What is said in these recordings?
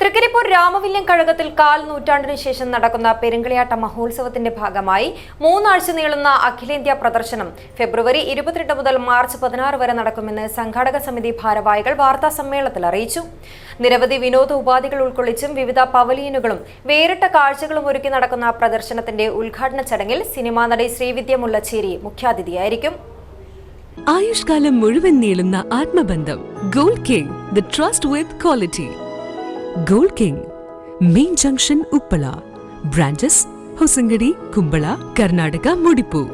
തൃക്കരിപ്പൂർ രാമവില്യം കഴകത്തിൽ കാൽ നൂറ്റാണ്ടിനു ശേഷം നടക്കുന്ന പെരുങ്കളിയാട്ട മഹോത്സവത്തിന്റെ ഭാഗമായി മൂന്നാഴ്ച നീളുന്ന അഖിലേന്ത്യാ പ്രദർശനം ഫെബ്രുവരി ഇരുപത്തിരണ്ട് മുതൽ മാർച്ച് പതിനാറ് വരെ നടക്കുമെന്ന് സംഘാടക സമിതി ഭാരവാഹികൾ വാർത്താ സമ്മേളനത്തിൽ അറിയിച്ചു. നിരവധി വിനോദ ഉപാധികൾ ഉൾക്കൊള്ളിച്ചും വിവിധ പവലിയനുകളും വേറിട്ട കാഴ്ചകളും ഒരുക്കി നടക്കുന്ന പ്രദർശനത്തിന്റെ ഉദ്ഘാടന ചടങ്ങിൽ സിനിമാ നടി ശ്രീവിദ്യ മുല്ലച്ചേരി മുഖ്യാതിഥിയായിരിക്കും. ആയുഷ്കാലം മുഴുവൻ നീളുന്ന ആത്മബന്ധം gold king the trust with quality. Gold king main junction Uppala branches Hosangadi Kumbala Karnataka മുടിപ്പു.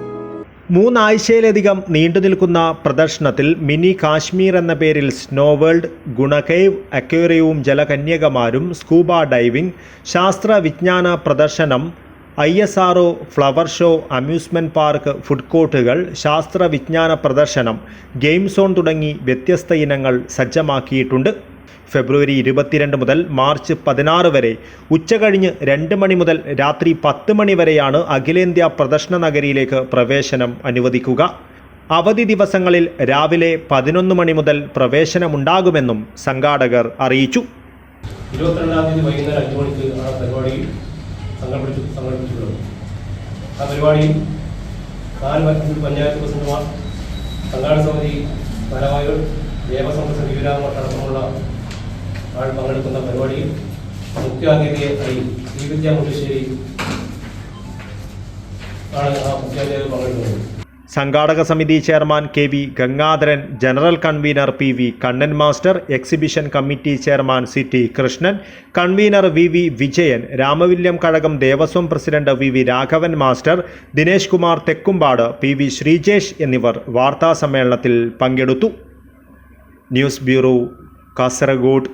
മൂന്നാഴ്ചയിലധികം നീണ്ടുനിൽക്കുന്ന പ്രദർശനത്തിൽ മിനി കാശ്മീർ എന്ന പേരിൽ സ്നോ വേൾഡ് ഗുണകൈവ് അക്വേറിയവും ജലകന്യകമാരും സ്കൂബ ഡൈവിംഗ് ശാസ്ത്ര വിജ്ഞാന പ്രദർശനം I S R O flower show amusement park food കോർട്ടുകൾ ശാസ്ത്ര വിജ്ഞാന പ്രദർശനം ഗെയിം സോൺ തുടങ്ങി വ്യത്യസ്ത ഇനങ്ങൾ സജ്ജമാക്കിയിട്ടുണ്ട്. ഫെബ്രുവരി ഇരുപത്തിരണ്ട് മുതൽ മാർച്ച് പതിനാറ് വരെ ഉച്ചകഴിഞ്ഞ് രണ്ട് മണി മുതൽ രാത്രി പത്ത് മണി വരെയാണ് അഖിലേന്ത്യാ പ്രദർശന നഗരിയിലേക്ക് പ്രവേശനം അനുവദിക്കുക. അവധി ദിവസങ്ങളിൽ രാവിലെ പതിനൊന്ന് മണി മുതൽ പ്രവേശനമുണ്ടാകുമെന്നും സംഘാടകർ അറിയിച്ചു. ഇരുപത്തിരണ്ടാം തീയതി വൈകുന്നേരം അഞ്ച് മണിക്ക് ആ പരിപാടി സംഘടിപ്പിച്ചു സംഘടിപ്പിച്ചിട്ടുള്ളത് ആ പരിപാടിയിൽ നാല് പഞ്ചായത്ത് പ്രസിഡന്റുമാർ സംഘാടക സമിതി ഭാരവാഹികൾ ദേവസ്വം പ്രസിഡന്റ് വിവരാമർ അടക്കമുള്ള ആൾ പങ്കെടുക്കുന്ന പരിപാടിയിൽ മുഖ്യാതിഥിയായി ശ്രീവിദ്യ മുട്ടശ്ശേരി ആണ് ആ മുഖ്യാതിഥിയായി പങ്കെടുക്കുന്നത്. സംഘാടക സമിതി chairman K V Gangadharan general convener P V Kannan master exhibition committee chairman C T Krishnan convener V V Vijayan Ramavilyam Kazhakam Devaswom president V V Raghavan master Dinesh Kumar Thekkumpad P V Sreejesh എന്നിവർ വാർത്താ സമ്മേളനത്തിൽ പങ്കെടുത്തു. News bureau Kasaragod.